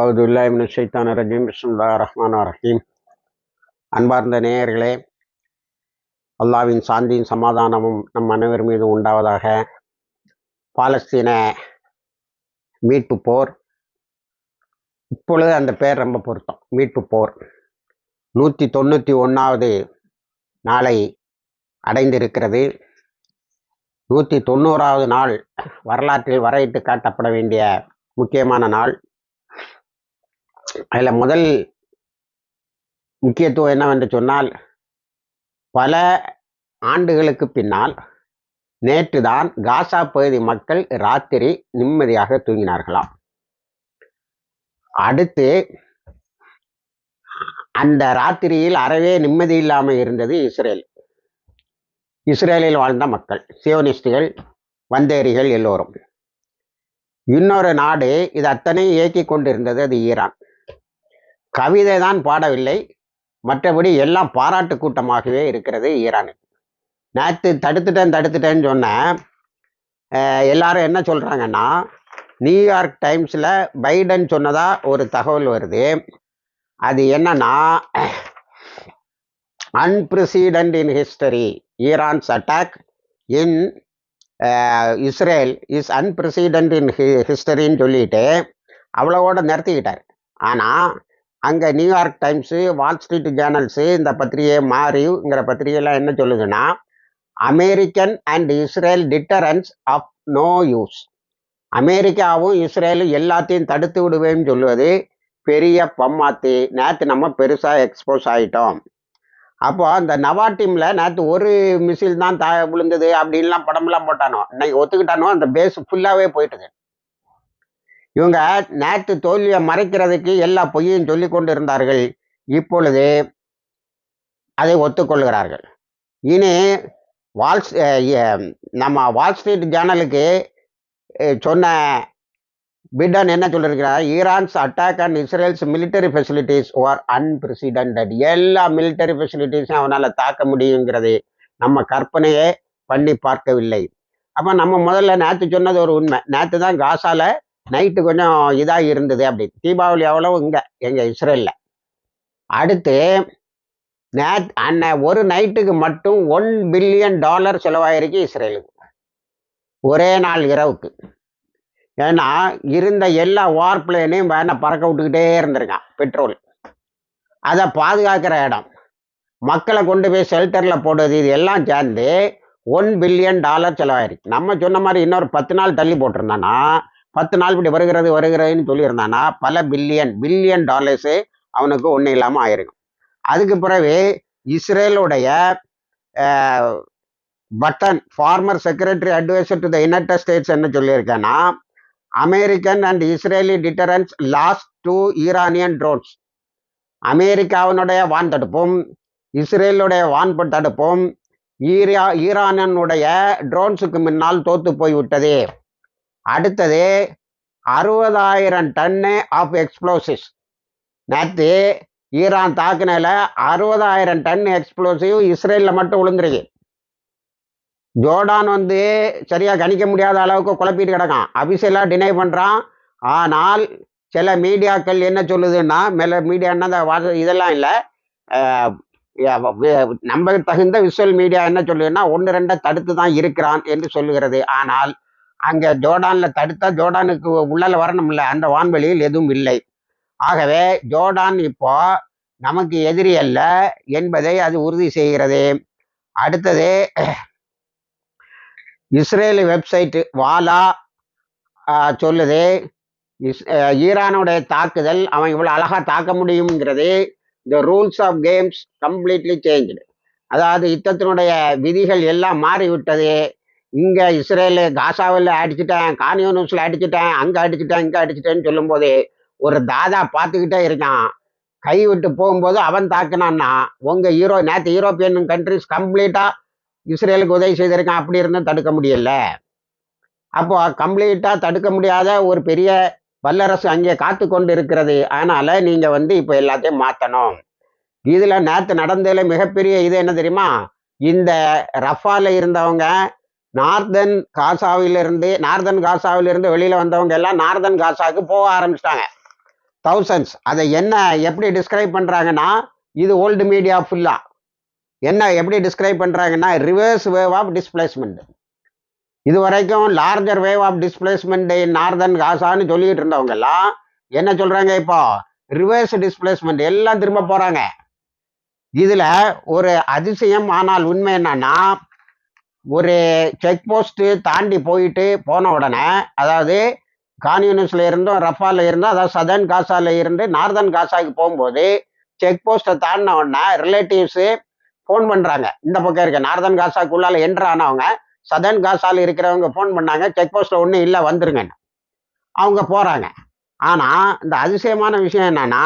அவுதுல்லாஹிமின் ஷைத்தான் ரஜீம். பிஸ்முல்லா ரஹ்மான் ரஹீம். அன்பார்ந்த நேயர்களே அல்லாவின் சாந்தியும் சமாதானமும் நம் அனைவர் மீது உண்டாவதாக பாலஸ்தீன மீட்பு போர். இப்பொழுது அந்த பேர் ரொம்ப பொருத்தம். மீட்பு போர். நூற்றி தொண்ணூற்றி ஒன்றாவது நாளை அடைந்திருக்கிறது. நூற்றி தொண்ணூறாவது நாள் வரலாற்றில் வரையிட்டு காட்டப்பட வேண்டிய முக்கியமான நாள். அதில் முதல் முக்கியத்துவம் என்னவென்று சொன்னால் பல ஆண்டுகளுக்கு பின்னால் நேற்று தான் காசா பகுதி மக்கள் ராத்திரி நிம்மதியாக தூங்கினார்களாம். அடுத்து அந்த ராத்திரியில் அறவே நிம்மதி இல்லாமல் இருந்தது இஸ்ரேல். இஸ்ரேலில் வாழ்ந்த மக்கள் சியோனிஸ்டுகள் வந்தேரிகள் எல்லோரும். இன்னொரு நாடு இது அத்தனை இயக்கி கொண்டிருந்தது அது ஈரான். கவிதை தான் பாடவில்லை. மற்றபடி எல்லாம் பாராட்டு கூட்டமாகவே இருக்கிறது ஈரானு நேற்று தடுத்துட்டேன் தடுத்துட்டேன்னு சொன்னேன் எல்லாரும் என்ன சொல்கிறாங்கன்னா நியூயார்க் டைம்ஸில் பைடன் சொன்னதாக ஒரு தகவல் வருது. அது என்னன்னா unprecedented in history Iran's attack in Israel is unprecedented in hi ஹிஸ்டரின்னு சொல்லிட்டு அவ்வளோவோட நிறுத்திக்கிட்டார். ஆனால் அங்கே New York Times Wall Street Journals இந்த பத்திரிகை மாறிங்கிற பத்திரிகைலாம் என்ன சொல்லுதுன்னா American and Israel deterrence of no use. அமெரிக்காவும் இஸ்ரேலும் எல்லாத்தையும் தடுத்து விடுவேன்னு சொல்லுவது பெரிய பம்மாத்தி. நேற்று நம்ம பெருசாக எக்ஸ்போஸ் ஆகிட்டோம் அப்போ அந்த நவா டீமில் நேற்று ஒரு மிசில் தான் தா விழுந்தது அப்படின்லாம் படம்லாம் போட்டானோ இன்னைக்கு ஒத்துக்கிட்டானோ அந்த பேஸ் ஃபுல்லாகவே போயிட்டுது. இவங்க நேற்று தோல்வியை மறைக்கிறதுக்கு எல்லா பொய்யையும் சொல்லி கொண்டு இருந்தார்கள் இப்பொழுது அதை ஒத்துக்கொள்கிறார்கள். இனி வால்ஸ் நம்ம வால் ஸ்ட்ரீட் ஜேர்னலுக்கு சொன்ன பிடன் என்ன சொல்லியிருக்கிறார்? Iran's attack and Israel's military facilities or unprecedented எல்லா மிலிட்டரி ஃபெசிலிட்டிஸும் அவனால் தாக்க முடியுங்கிறது நம்ம கற்பனையே பண்ணி பார்க்கவில்லை. அப்போ நம்ம முதல்ல நேற்று சொன்னது ஒரு உண்மை. நேற்று தான் காசால நைட்டு கொஞ்சம் இதாக இருந்தது அப்படி. தீபாவளி எவ்வளவு இங்கே எங்கள் இஸ்ரேலில். அடுத்து நேத் அன்ன ஒரு நைட்டுக்கு மட்டும் ஒன் பில்லியன் டாலர் செலவாயிருக்கு இஸ்ரேலுக்கு. ஒரே நாள் இரவுக்கு. ஏன்னா இருந்த எல்லா வார் பிளேனையும் வேணால் பறக்க விட்டுக்கிட்டே இருந்திருக்கான் பெட்ரோல் அதை பாதுகாக்கிற இடம். மக்களை கொண்டு போய் ஷெல்டரில் போடுறது இது எல்லாம் சேர்ந்து ஒன் பில்லியன் டாலர் செலவாயிருக்கு. நம்ம சொன்ன மாதிரி இன்னொரு பத்து நாள் தள்ளி போட்டிருந்தோன்னா பத்து நாள் இப்படி வருகிறது வருகிறதுன்னு சொல்லியிருந்தானா பல பில்லியன் பில்லியன் டாலர்ஸு அவனுக்கு ஒன்றும் இல்லாமல் ஆயிருக்கும். அதுக்கு பிறகு இஸ்ரேலுடைய button former secretary adviser to the United States என்ன சொல்லியிருக்கேன்னா American and Israeli deterrence lost to Iranian drones அமெரிக்காவினுடைய வான் தடுப்பும் இஸ்ரேலுடைய வான் தடுப்பும் ஈரா ஈரானியனுடைய ட்ரோன்ஸுக்கு முன்னால் தோத்து போய்விட்டது. அடுத்தது அறுபதாயிரம் டன்னு ஆஃப் எக்ஸ்ப்ளோசிவ்ஸ் நேற்று ஈரான் தாக்குனால அறுபதாயிரம் டன் எக்ஸ்ப்ளோசிவ் இஸ்ரேலில் மட்டும் விழுந்துருக்கு. ஜோர்டான் வந்து சரியாக கணிக்க முடியாத அளவுக்கு குழப்பிட்டு கிடக்கான். அபிஷியலாக டினை பண்ணுறான் ஆனால் சில மீடியாக்கள் என்ன சொல்லுதுன்னா மேல மீடியா என்ன இதெல்லாம் இல்லை. நம்ப தகுந்த விஷுவல் மீடியா என்ன சொல்லுதுன்னா ஒன்று ரெண்டை தடுத்து தான் இருக்கிறான் என்று சொல்லுகிறது. ஆனால் அங்கே ஜோர்டானில் தடுத்தா ஜோர்டானுக்கு உள்ளால வரணும்ல அந்த வான்வெளியில் எதுவும் இல்லை. ஆகவே ஜோர்டான் இப்போ நமக்கு எதிரி அல்ல என்பதை அது உறுதி செய்கிறது. அடுத்தது இஸ்ரேல் வெப்சைட்டு வாலா சொல்லுது. இஸ் ஈரானுடைய தாக்குதல் அவன் இவ்வளோ அழகாக தாக்க முடியுங்கிறது the rules of games completely change அதாவது யுத்தத்தினுடைய விதிகள் எல்லாம் மாறிவிட்டது. இங்கே இஸ்ரேலு காசாவில் அடிச்சுட்டேன் கான்யூனியூஸில் அடிச்சுட்டேன் அங்கே அடிச்சுட்டேன் இங்கே அடிச்சுட்டேன்னு சொல்லும்போது ஒரு தாதா பார்த்துக்கிட்டே இருக்கான். கை விட்டு போகும்போது அவன் தாக்குனான்னா உங்கள் யூரோ நேற்று யூரோப்பியன் கண்ட்ரிஸ் கம்ப்ளீட்டாக இஸ்ரேலுக்கு உதவி செய்திருக்கான் அப்படி இருந்தும் தடுக்க முடியல. அப்போ கம்ப்ளீட்டாக தடுக்க முடியாத ஒரு பெரிய வல்லரசு அங்கே காத்து கொண்டு இருக்கிறது அதனால் நீங்கள் வந்து இப்போ எல்லாத்தையும் மாற்றணும் இதில் நேற்று நடந்ததில் மிகப்பெரிய இது என்ன தெரியுமா? இந்த ரஃபால இருந்தவங்க நார்தன் காசாவிலிருந்து நார்தன் காசாவிலிருந்து வெளியில் வந்தவங்க எல்லாம் நார்தன் காசாவுக்கு போக ஆரம்பிச்சிட்டாங்க. தௌசண்ட்ஸ் அதை என்ன எப்படி டிஸ்கிரைப் பண்ணுறாங்கன்னா இது ஓல்டு மீடியா ஃபுல்லாக என்ன எப்படி டிஸ்கிரைப் பண்ணுறாங்கன்னா ரிவர்ஸ் வேவ் ஆஃப் டிஸ்பிளேஸ்மெண்ட் இது வரைக்கும் larger wave of displacement in northern காசான்னு சொல்லிட்டு இருந்தவங்கெல்லாம் என்ன சொல்கிறாங்க இப்போ? ரிவர்ஸ் டிஸ்பிளேஸ்மெண்ட் எல்லாம் திரும்ப போகிறாங்க இதில் ஒரு அதிசயம் ஆனால் உண்மை என்னன்னா ஒரு செக் போஸ்ட்டு தாண்டி போயிட்டு போன உடனே அதாவது கான்யூனிஸ்ல இருந்தும் ரஃபால இருந்தும் அதாவது சதர்ன் காசால இருந்து நார்தன் காசாக்கு போகும்போது செக் போஸ்ட்டை தாண்டின உடனே ரிலேட்டிவ்ஸு ஃபோன் பண்ணுறாங்க இந்த பக்கம் இருக்க நார்தன் காசாக்குள்ளால என்ட்ரு ஆனவங்க சதர்ன் காசால இருக்கிறவங்க ஃபோன் பண்ணாங்க செக் போஸ்ட்டில் ஒன்றும் இல்லை வந்துருங்கன்னு. அவங்க போகிறாங்க ஆனால் இந்த அதிசயமான விஷயம் என்னன்னா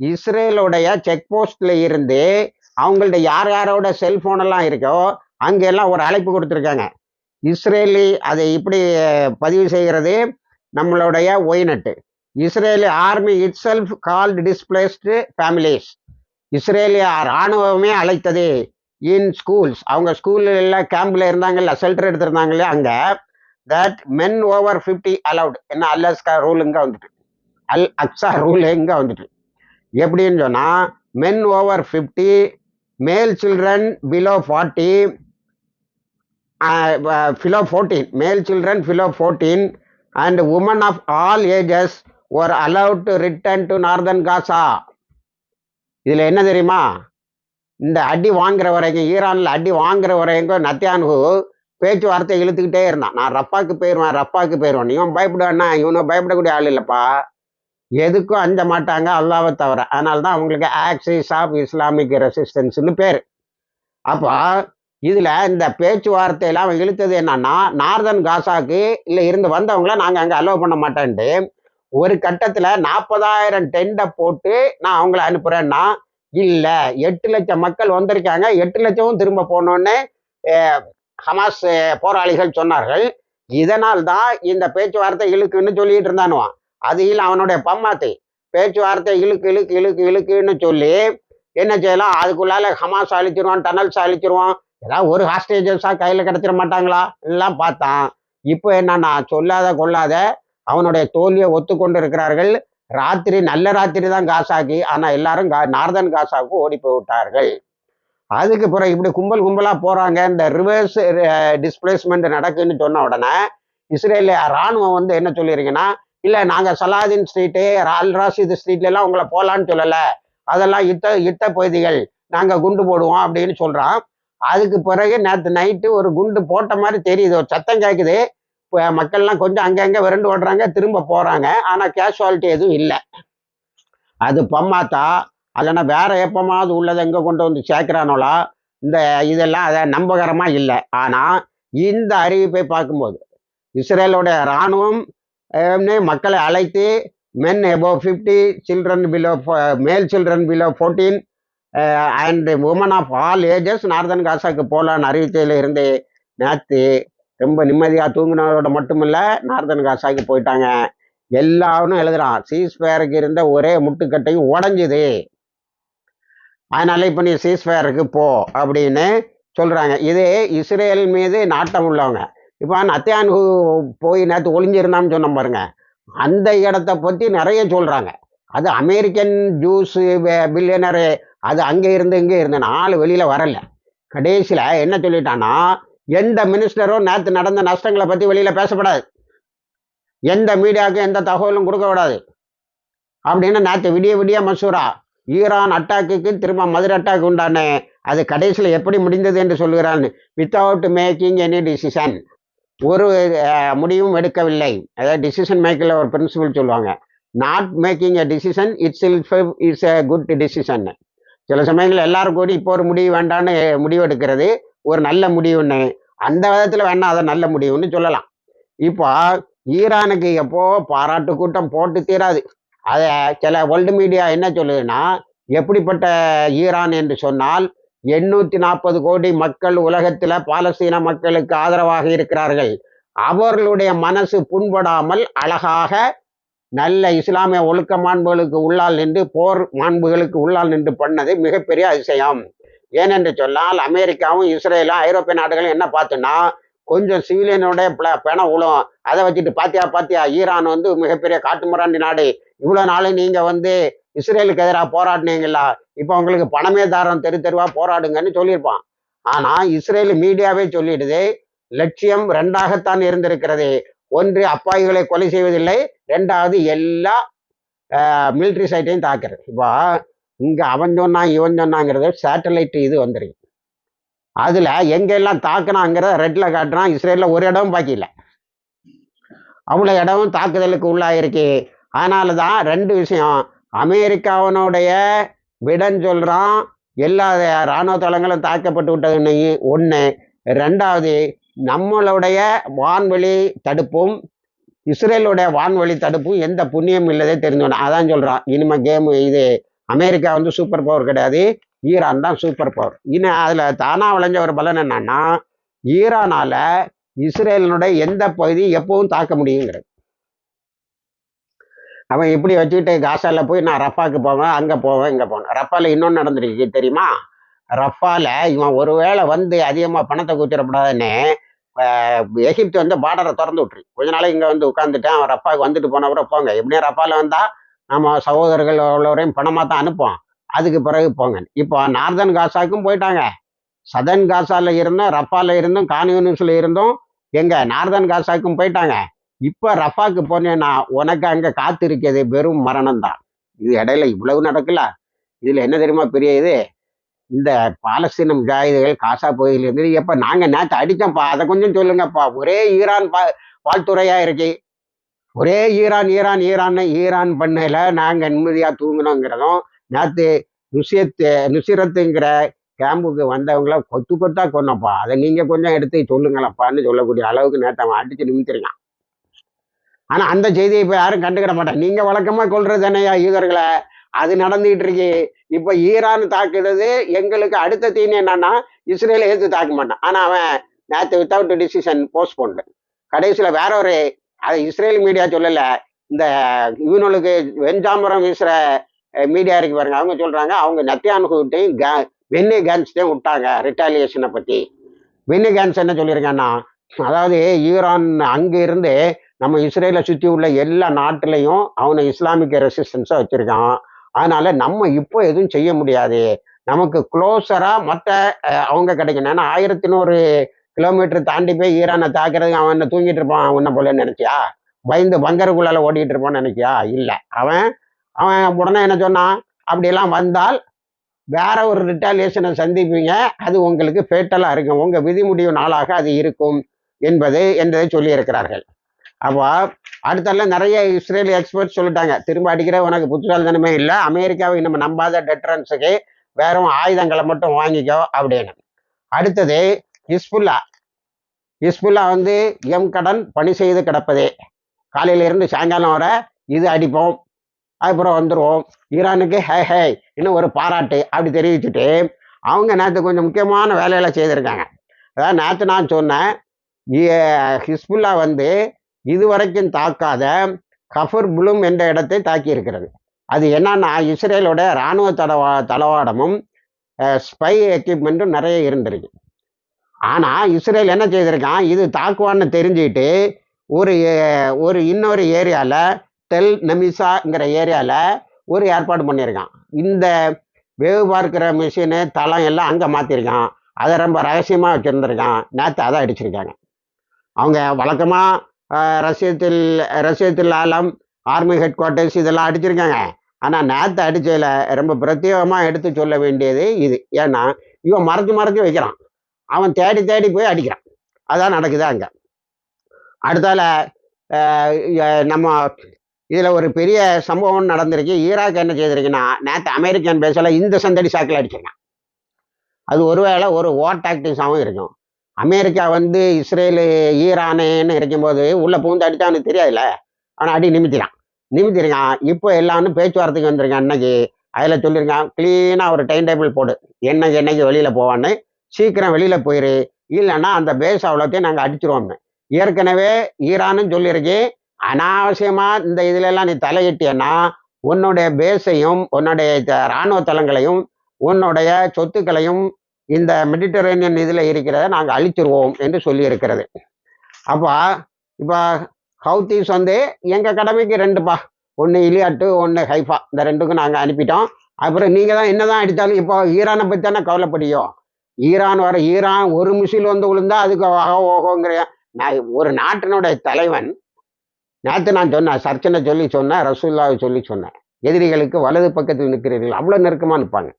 இஸ்ரேலுடைய செக் போஸ்ட்ல இருந்து அவங்கள்ட்ட யார் யாரோட செல்ஃபோனெல்லாம் இருக்கோ அங்கெல்லாம் ஒரு அழைப்பு கொடுத்துருக்காங்க. இஸ்ரேலி அதை இப்படி பதிவு செய்கிறது நம்மளுடைய Ynet. Israeli army itself called displaced families இஸ்ரேலிய இராணுவமே அழைத்தது இன் ஸ்கூல்ஸ் அவங்க ஸ்கூல்ல கேம்பில் இருந்தாங்கல்ல ஷெல்டர் எடுத்திருந்தாங்கல்ல அங்கே that men over fifty allowed என்ன அல்லஸ்கா ரூல் இங்கே வந்துட்டு. அல் அக்ஸா ரூல் இங்கே வந்துட்டு. எப்படின்னு சொன்னால் மென் ஓவர் ஃபிஃப்டி மேல் children below forty below fourteen மேல் children below fourteen and women of all ages ஒரு allowed to return to northern Gaza இதில் என்ன தெரியுமா? இந்த அடி வாங்குற வரைக்கும் ஈரானில் அடி வாங்குற வரைக்கும் நத்தியானு பேச்சுவார்த்தை இழுத்துக்கிட்டே இருந்தான். நான் ரப்பாக்கு போயிடுவேன் ரப்பாக்கு போயிடுவேன் இவன் பயப்படுவான்னா இவனை பயப்படக்கூடிய ஆள் இல்லைப்பா. எதுக்கும் அஞ்ச மாட்டாங்க அல்லாவை தவிர. அதனால தான் அவங்களுக்கு ஆக்சிஸ் ஆஃப் இஸ்லாமிக் ரெசிஸ்டன்ஸ்னு பேர். அப்போ இதில் இந்த பேச்சுவார்த்தையெல்லாம் அவன் இழுத்தது என்னன்னா நார்தன் காசாக்கு இல்லை இருந்து வந்தவங்கள நாங்கள் அங்கே அலோவ் பண்ண மாட்டேன்ட்டு ஒரு கட்டத்தில் நாற்பதாயிரம் டெண்டை போட்டு நான் அவங்கள அனுப்புகிறேன்னா இல்லை எட்டு லட்சம் மக்கள் வந்திருக்காங்க எட்டு லட்சமும் திரும்ப போகணுன்னு ஹமாஸ் போராளிகள் சொன்னார்கள். இதனால் தான் இந்த பேச்சுவார்த்தை இழுக்குன்னு சொல்லிட்டு இருந்தானுவான். அதையில் அவனுடைய பம்மாத்தி. பேச்சுவார்த்தை இழுக்கு இழுக்கு இழுக்கு இழுக்குன்னு சொல்லி என்ன செய்யலாம்? அதுக்குள்ளால ஹமாஸ் அழிச்சிருவான் டனல்ஸ் அழிச்சிருவான் ஏதாவது ஒரு ஹாஸ்டேஜஸாக கையில் கிடச்சிட மாட்டாங்களா? எல்லாம் பார்த்தான். இப்போ என்னன்னா சொல்லாத கொள்ளாத அவனுடைய தோல்வியை ஒத்துக்கொண்டு இருக்கிறார்கள் ராத்திரி நல்ல ராத்திரி தான் காசாக்கி ஆனால் எல்லாரும் கா நார்தன் காசாவுக்கு ஓடி போய் விட்டார்கள் அதுக்கு பிறகு இப்படி கும்பல் கும்பலாக போகிறாங்க இந்த ரிவர்ஸ் டிஸ்பிளேஸ்மெண்ட் நடக்குன்னு சொன்ன உடனே இஸ்ரேலிய ராணுவம் வந்து என்ன சொல்லியிருக்கீங்கன்னா இல்லை நாங்கள் சலாதின் ஸ்ட்ரீட்டு அல் ராஷித் ஸ்ட்ரீட்ல எல்லாம் உங்களை போகலான்னு சொல்லலை. அதெல்லாம் யுத்த யுத்த பகுதிகள் நாங்கள் குண்டு போடுவோம் அப்படின்னு சொல்கிறான் அதுக்கு பிறகு நேற்று நைட்டு ஒரு குண்டு போட்ட மாதிரி தெரியுது. ஒரு சத்தம் கேட்குது இப்போ மக்கள்லாம் கொஞ்சம் அங்கங்கே விரண்டு ஓடுறாங்க திரும்ப போகிறாங்க ஆனால் கேஷுவாலிட்டி எதுவும் இல்லை. அது பம்மாத்தா இல்லைன்னா வேற எப்பமாவது உள்ளதை எங்கே கொண்டு வந்து சேர்க்குறானோலா? இந்த இதெல்லாம் அதை நம்பகரமாக இல்லை. ஆனால் இந்த அறிவிப்பை பார்க்கும்போது இஸ்ரேலோட இராணுவம் மக்களை அழைத்து men above fifty children below மேல் children below fourteen and women of all ages northern காசாக்கு போகலான்னு அறிவித்ததில் இருந்து நேற்று ரொம்ப நிம்மதியாக தூங்கினதோட மட்டுமில்ல நார்தன் காசாக்கு போயிட்டாங்க. எல்லாரும் எழுதுறான் சீஸ்ஃபயருக்கு இருந்த ஒரே முட்டுக்கட்டையும் உடஞ்சுது. அதனால இப்போ நீ சீஸ்ஃபயருக்கு போ அப்படின்னு சொல்கிறாங்க இது இஸ்ரேல் மீது நாட்டம் உள்ளவங்க. இப்போ நத்தியான்கு போய் நேற்று ஒளிஞ்சிருந்தான்னு சொன்னோம் பாருங்க. அந்த இடத்த பற்றி நிறைய சொல்கிறாங்க அது அமெரிக்கன் ஜூஸ் பில்லியனரு அது அங்கே இருந்து இங்கே இருந்து நாலு வெளியில் வரல. கடைசியில் என்ன சொல்லிட்டான்னா எந்த மினிஸ்டரும் நேற்று நடந்த நஷ்டங்களை பற்றி வெளியில் பேசப்படாது. எந்த மீடியாவுக்கும் எந்த தகவலும் கொடுக்கக்கூடாது அப்படின்னு நேற்று விடிய விடிய மசூரா ஈரான் அட்டாக்குக்கு திரும்ப மதுரை அட்டாக் உண்டானே அது கடைசியில் எப்படி முடிந்தது என்று சொல்கிறான் வித்தவுட் மேக்கிங் எனி டிசிஷன் ஒரு முடிவும் எடுக்கவில்லை. அதாவது டிசிஷன் மேக்கில் ஒரு பிரின்சிபல் சொல்லுவாங்க. Not making a decision it's it's a good decision சில சமயங்கள் எல்லாரும் கூடி இப்போ ஒரு முடிவு வேண்டான்னு முடிவு எடுக்கிறது ஒரு நல்ல முடிவுன்னு. அந்த விதத்தில் வேணா அதை நல்ல முடிவுன்னு சொல்லலாம். இப்போ ஈரானுக்கு எப்போ பாராட்டு கூட்டம் போட்டு தீராது. அதை சில வேர்ல்டு மீடியா என்ன சொல்லுதுன்னா எப்படிப்பட்ட ஈரான் என்று சொன்னால் எண்ணூற்றி நாற்பது கோடி மக்கள் உலகத்தில் பாலஸ்தீன மக்களுக்கு ஆதரவாக இருக்கிறார்கள். அவர்களுடைய மனசு புண்படாமல் அழகாக நல்ல இஸ்லாமிய ஒழுக்க மாண்புகளுக்கு உள்ளால் நின்று போர் மாண்புகளுக்கு உள்ளால் நின்று பண்ணது மிகப்பெரிய அதிசயம். ஏனென்று சொன்னால் அமெரிக்காவும் இஸ்ரேலும் ஐரோப்பிய நாடுகளும் என்ன பார்த்தோன்னா கொஞ்சம் சிவிலியனுடைய பிணம் விழும் அதை வச்சுட்டு பாத்தியா பாத்தியா ஈரான் வந்து மிகப்பெரிய காட்டுமிராண்டி நாடு. இவ்வளோ நாள் நீங்கள் வந்து இஸ்ரேலுக்கு எதிராக போராடினீங்களா இப்போ உங்களுக்கு பணமே தாரம் தெரு தெருவா போராடுங்கன்னு சொல்லியிருப்பான். ஆனால் இஸ்ரேல் மீடியாவே சொல்லிடுது லட்சியம் ரெண்டாகத்தான் இருந்திருக்கிறது. ஒன்று அப்பாவிகளை கொலை செய்வதில்லை ரெண்டாவது எல்லா மிலிட்ரி சைட்டையும் தாக்குறது. இப்போ இங்கே அவன் சொன்னான் இவன் சொன்னாங்கிறது சேட்டலைட் இது வந்துருக்கு. அதில் எங்கெல்லாம் தாக்கினாங்கிறத ரெட்டில் காட்டுறான் இஸ்ரேலில் ஒரு இடமும் பாக்கியில அவ்வளோ இடமும் தாக்குதலுக்கு உள்ளாயிருக்கு. அதனால தான் ரெண்டு விஷயம் அமெரிக்காவனுடைய விடன் சொல்கிறான் எல்லா இராணுவ தளங்களும் தாக்கப்பட்டு விட்டதுன்னு ஒன்று ரெண்டாவது நம்மளுடைய வான்வெளி தடுப்பும் இஸ்ரேலுடைய வான்வழி தடுப்பும் எந்த புண்ணியம் இல்லதே தெரிஞ்சோம் அதான் சொல்கிறான் இனிமே கேம் இது அமெரிக்கா வந்து சூப்பர் பவர் கிடையாது. ஈரான் தான் சூப்பர் பவர் இன்னும் அதில் தானாக விளைஞ்ச ஒரு பலன் என்னன்னா ஈரானால இஸ்ரேலினுடைய எந்த பகுதி எப்பவும் தாக்க முடியுங்கிறது அவன் இப்படி வச்சுக்கிட்டு காசால போய் நான் ரஃபாக்கு போவேன் அங்கே போவேன் இங்கே போவேன். ரஃபால இன்னொன்று நடந்துருக்கு தெரியுமா? ரஃபாவில் இவன் ஒருவேளை வந்து அதிகமாக பணத்தை கூச்சிடப்படாதுன்னு எகிப்து வந்து பார்டரை திறந்து விட்டுரு கொஞ்ச நாளைக்கு இங்கே வந்து உட்காந்துட்டேன் அவன் ரப்பாவுக்கு வந்துட்டு போன கூட போங்க. எப்படியும் ரப்பாவில் வந்தால் நம்ம சகோதரர்கள் உள்ளவரையும் பணமாக தான் அனுப்புவோம் அதுக்கு பிறகு போங்க. இப்போ நார்தன் காசாக்கும் போயிட்டாங்க. சதன் காசாவில் இருந்தும் ரப்பாவில் இருந்தும் கான்யூனிஸில் இருந்தும் எங்கே நார்தன் காசாக்கும் போயிட்டாங்க. இப்போ ரஃபாக்கு போனேன்னா உனக்கு அங்கே காத்து இருக்கிறது வெறும் மரணம் தான் இது இடையில இவ்வளவு நடக்கல. இதில் என்ன தெரியுமா பெரிய இது? இந்த பாலஸ்தீனம் ஜாயுதிகள் காசா பகுதியில் இருந்து எப்போ நாங்கள் நேற்று அடித்தோம்ப்பா அதை கொஞ்சம் சொல்லுங்கப்பா. ஒரே ஈரான் பா வாழ்த்துறையா இருக்கு. ஒரே ஈரான் ஈரான் ஈரான்னு ஈரான் பண்ணையில் நாங்கள் நிம்மதியாக தூங்கினோங்கிறதும் நேற்று நுசியத்து நுசிரத்துங்கிற கேம்புக்கு வந்தவங்கள கொத்து கொத்தா கொன்னப்பா அதை நீங்கள் கொஞ்சம் எடுத்து சொல்லுங்களப்பான்னு சொல்லக்கூடிய அளவுக்கு நேற்று அவன் அடித்து நிமித்திருக்கான். ஆனால் அந்த செய்தியை இப்போ யாரும் கண்டுக்கிட மாட்டேன். நீங்கள் வழக்கமாக கொள்றது என்னையா யூதர்களை? அது நடந்துகிட்டு இருக்கு. இப்போ ஈரான் தாக்குறது எங்களுக்கு அடுத்த தீனி என்னன்னா இஸ்ரேலை எதிர்த்து தாக்க மாட்டான். ஆனால் அவன் நேற்று வித்தவுட் டிசிஷன் போஸ்ட் பண்ணு கடைசியில் வேற ஒரு அது இஸ்ரேல் மீடியா சொல்லலை. இந்த இவனுக்கு வெஞ்சாம்பரம் வீசுகிற மீடியா இருக்கு பாருங்க. அவங்க சொல்கிறாங்க அவங்க நத்தியானுகிட்டையும் கே வென்னி கேன்ஸ்டையும் விட்டாங்க ரிட்டாலியேஷனை பற்றி வென்னி கேன்ஸ் என்ன சொல்லியிருக்காங்கன்னா அதாவது ஈரான் அங்கே இருந்து நம்ம இஸ்ரேலை சுற்றி உள்ள எல்லா நாட்டிலையும் அவனை இஸ்லாமிக் ரெசிஸ்டன்ஸாக வச்சுருக்கான். அதனால நம்ம இப்போ எதுவும் செய்ய முடியாது. நமக்கு க்ளோஸராக மற்ற அவங்க கிடைக்கணும். ஏன்னா ஆயிரத்தி நூறு கிலோமீட்டர் தாண்டி போய் ஈரானை தாக்குறதுக்கு அவன் என்ன தூங்கிட்டு இருப்பான் உன்ன போல நினைச்சியா? பயந்து பங்கருக்குள்ளால ஓடிட்டு இருப்பான்னு நினைக்கியா இல்லை. அவன் அவன் உடனே என்ன சொன்னான்? அப்படியெல்லாம் வந்தால் வேற ஒரு ரிட்டாலியேஷனை சந்திப்பீங்க. அது உங்களுக்கு ஃபேட்டலாக இருக்கும். உங்கள் விதிமுடிவு நாளாக அது இருக்கும் என்பது என்பதை சொல்லியிருக்கிறார்கள். அப்போ அடுத்தெல்லாம் நிறைய இஸ்ரேல் எக்ஸ்பர்ட் சொல்லிட்டாங்க. திரும்ப அடிக்கிற உனக்கு புத்திசாலித்தனமே இல்லை. அமெரிக்காவை நம்ம நம்பாத டெட்ரன்ஸுக்கு வெறும் ஆயுதங்களை மட்டும் வாங்கிக்கோ அப்படின்னு. அடுத்தது ஹிஸ்புல்லா. ஹிஸ்புல்லா வந்து எம் கடன் பணி செய்து கிடப்பதே. காலையில இருந்து சாயங்காலம் வர இது அடிப்போம். அப்புறம் வந்துடுவோம் ஈரானுக்கு ஹே ஹே இன்னும் ஒரு பாராட்டு அப்படி தெரிவிச்சுட்டு அவங்க நேற்று கொஞ்சம் முக்கியமான வேலையில செய்திருக்காங்க. அதாவது நேற்று நான் சொன்னேன் ஹிஸ்புல்லா வந்து இதுவரைக்கும் தாக்காத கஃபர் புலும் என்ற இடத்தை தாக்கி இருக்கிறது அது என்னன்னா இஸ்ரேலோட இராணுவ தளவா தளவாடமும் ஸ்பை எக்யூப்மெண்ட்டும் நிறைய இருந்திருக்கு. ஆனால் இஸ்ரேல் என்ன செய்திருக்கான் இது தாக்குவான்னு தெரிஞ்சுக்கிட்டு ஒரு ஒரு இன்னொரு ஏரியாவில் டெல் நமிசாங்கிற ஏரியாவில் ஒரு ஏற்பாடு பண்ணியிருக்கான். இந்த வேவு பார்க்குற மிஷினு தளம் எல்லாம் அங்கே மாற்றிருக்கான் அதை ரொம்ப ரகசியமாக வச்சுருந்துருக்கான். நேற்று அதை அடிச்சிருக்காங்க. அவங்க வழக்கமாக ரஷ்யத்தில் ரஷ்யத்தில் ஆலம் ஆர்மி ஹெட் குவார்ட்டர்ஸ் இதெல்லாம் அடிச்சிருக்காங்க. ஆனால் நேற்று அடிச்சதில் ரொம்ப பிரத்யேகமாக எடுத்து சொல்ல வேண்டியது இது. ஏன்னா இவன் மறைச்சு மறைச்சு வைக்கிறான். அவன் தேடி தேடி போய் அடிக்கிறான். அதான் நடக்குது அங்கே. அடுத்தால நம்ம இதில் ஒரு பெரிய சம்பவம் நடந்திருக்கு. ஈராக் என்ன செய்திருக்குன்னா நேற்று அமெரிக்கன் பேசல இந்த சந்தடி சாக்கில் அடிச்சிருக்கான். அது ஒருவேளை ஒரு ஓட் டாக்டிக்ஸாகவும் இருக்கும். அமெரிக்கா வந்து இஸ்ரேலு ஈரானேன்னு இருக்கும்போது உள்ளே பூந்து அடித்தான்னு தெரியாதுல்ல? ஆனால் அடி நிமித்திடான் நிமித்திருக்கான். இப்போ எல்லாரும் பேச்சுவார்த்தைக்கு வந்திருக்கான் அன்னைக்கு. அதில் சொல்லியிருக்கான் க்ளீனாக ஒரு டைம் டேபிள் போடு. என்னைக்கு என்னைக்கு வெளியில் போவான்னு. சீக்கிரம் வெளியில் போயிரு. இல்லைன்னா அந்த பேஸ் அவ்வளோத்தையும் நாங்கள் அடிச்சிருவோம்னு. ஏற்கனவே ஈரானும் சொல்லியிருக்கு. அனாவசியமாக இந்த இதுலெல்லாம் நீ தலையிட்டியன்னா உன்னுடைய பேஸையும் உன்னுடைய இராணுவ தளங்களையும் உன்னுடைய சொத்துக்களையும் இந்த மெடிட்டரேனியன் இதில் இருக்கிறத நாங்கள் அழிச்சிருவோம் என்று சொல்லியிருக்கிறது. அப்போ இப்போ ஹவுத்தீஸ் வந்து எங்கள் கடமைக்கு ரெண்டுப்பா. ஒன்று இலியாட்டு ஒன்று ஹைஃபா. இந்த ரெண்டுக்கும் நாங்கள் அனுப்பிட்டோம். அப்புறம் நீங்கள் தான் என்ன தான் அடித்தாலும் இப்போ ஈரானை பற்றி தானே கவலைப்படியும் ஈரான் வர ஈரான் ஒரு மிசில் வந்து விழுந்தா அதுக்கு ஆகோ ஓஹோங்கிற நான் ஒரு நாட்டினுடைய தலைவன் நேற்று நான் சொன்னேன் சர்ச்சனை சொல்லி சொன்னேன் ரசூல்லாவை சொல்லி சொன்னேன் எதிரிகளுக்கு வலது பக்கத்தில் நிற்கிறீர்கள். அவ்வளோ நெருக்கமாக நிற்பாங்க.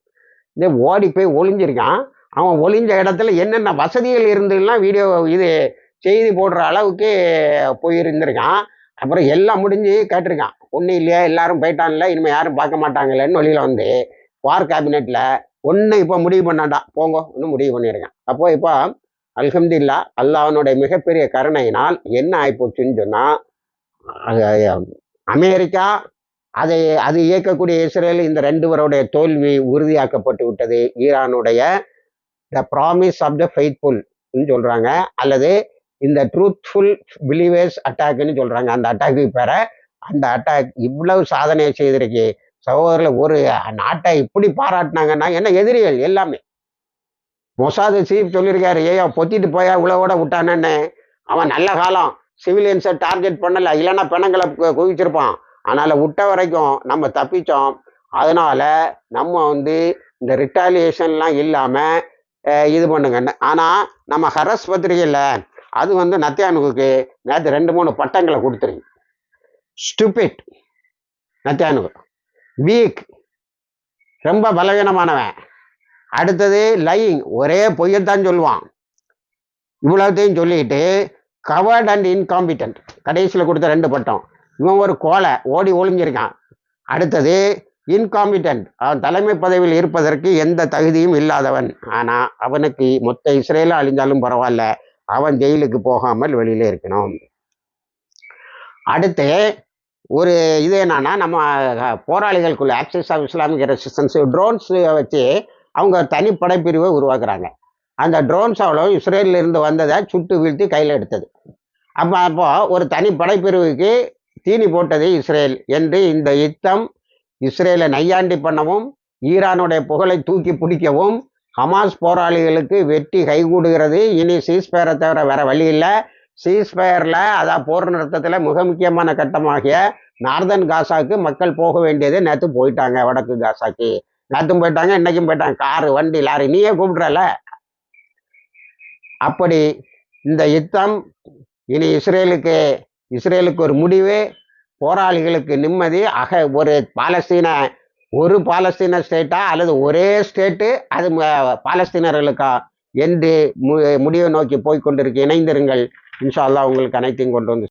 இந்த ஓடி போய் ஒளிஞ்சிருக்கான். அவன் ஒளிஞ்ச இடத்துல என்னென்ன வசதிகள் இருந்ததுலாம் வீடியோ இது செய்தி போடுற அளவுக்கு போயிருந்திருக்கான். அப்புறம் எல்லாம் முடிஞ்சு கேட்டிருக்கான். ஒன்றும் இல்லையா? எல்லாரும் போயிட்டான்ல. இனிமேல் யாரும் பார்க்க மாட்டாங்களேன்னு வழியில் வந்து வார் கேபினெட்டில் ஒன்று இப்போ முடிவு பண்ணாண்டா போங்க ஒன்று முடிவு பண்ணியிருக்கேன். அப்போ இப்போ அல்ஹம்தில்லா அல்லாஹனுடைய மிகப்பெரிய கருணையினால் என்ன ஆகிப்போச்சுன்னு சொன்னால் அமெரிக்கா அதை அது இயக்கக்கூடிய இஸ்ரேல் இந்த ரெண்டுவருடைய தோல்வி உறுதியாக்கப்பட்டு விட்டது. ஈரானுடைய the promise of the faithful சொல்கிறாங்க அல்லது இந்த ட்ரூத்ஃபுல் பிலீவர்ஸ் அட்டாக்னு சொல்கிறாங்க அந்த அட்டாக்கு பெற அந்த அட்டாக் இவ்வளவு சாதனை செய்திருக்கு. சகோதரர்கள் ஒரு நாட்டை இப்படி பாராட்டினாங்கன்னா என்ன எதிரிகள் எல்லாமே. மொசாது சீஃப் சொல்லியிருக்காரு ஏயோ பொத்திட்டு போயா உழவோட விட்டானன்னு. அவன் நல்ல காலம். சிவிலியன்ஸை டார்கெட் பண்ணலை. இல்லைன்னா பிணங்களை குவிச்சிருப்பான். அதனால் விட்ட வரைக்கும் நம்ம தப்பித்தோம் அதனால் நம்ம வந்து இந்த ரிட்டாலியேஷன்லாம் இல்லாமல் இது பண்ணுங்கன்னு ஆனால் நம்ம ஹரஸ் பத்திரிகையில் அது வந்து நத்தியானுக்கு நேற்று ரெண்டு மூணு பட்டங்களை கொடுத்துருக்கு. ஸ்டூபிட் நத்தியானு வீக் ரொம்ப பலவீனமானவன். அடுத்தது லையிங் ஒரே பொய்யத்தான் சொல்லுவான். இவ்வளவுத்தையும் சொல்லிட்டு கவர்ட் அண்ட் இன்காம்பிட்டன்ட் கடைசியில் கொடுத்த ரெண்டு பட்டம். இவன் ஒரு கோலை ஓடி ஒளிஞ்சிருக்கான். அடுத்தது இன்காம்பிட்டன்ட் அவன் தலைமை பதவியில் இருப்பதற்கு எந்த தகுதியும் இல்லாதவன். ஆனால் அவனுக்கு மொத்த இஸ்ரேலும் அழிஞ்சாலும் பரவாயில்ல. அவன் ஜெயிலுக்கு போகாமல் வெளியில இருக்கணும். அடுத்து ஒரு இது என்னன்னா நம்ம போராளிகளுக்குள்ள axis of Islamic resistance drones வச்சு அவங்க தனி படைப்பிரிவை உருவாக்குறாங்க. அந்த ட்ரோன்ஸ் அவ்வளோ இஸ்ரேலில் இருந்து வந்ததை சுட்டு வீழ்த்தி கையில் எடுத்தது. அப்போ அப்போ ஒரு தனி படைப்பிரிவுக்கு தீனி போட்டது இஸ்ரேல் என்று இந்த யுத்தம் இஸ்ரேலை நையாண்டி பண்ணவும் ஈரானுடைய புகழை தூக்கி பிடிக்கவும் ஹமாஸ் போராளிகளுக்கு வெற்றி கைகூடுகிறது. இனி சீஸ்பேரை தவிர வேற வழி இல்லை. சீஸ்பயரில் அதான் போர் நிறுத்தத்தில் மிக முக்கியமான கட்டமாகிய நார்தன் காசாக்கு மக்கள் போக வேண்டியது நேற்று போயிட்டாங்க வடக்கு காசாக்கு. நேற்றும் போயிட்டாங்க இன்னைக்கும் போயிட்டாங்க. காரு வண்டி லாரி நீயே கூப்பிட்றல அப்படி இந்த யுத்தம் இனி இஸ்ரேலுக்கு இஸ்ரேலுக்கு ஒரு முடிவு. போராளிகளுக்கு நிம்மதி. அக ஒரு பாலஸ்தீன ஒரு பாலஸ்தீன ஸ்டேட்டா அல்லது ஒரே ஸ்டேட்டு அது பாலஸ்தீனர்களுக்கா என்று மு முடிவை நோக்கி போய்கொண்டிருக்கு இணைந்திருங்கள். இன்ஷா அல்லா உங்களுக்கு அனைத்தையும் கொண்டு வந்து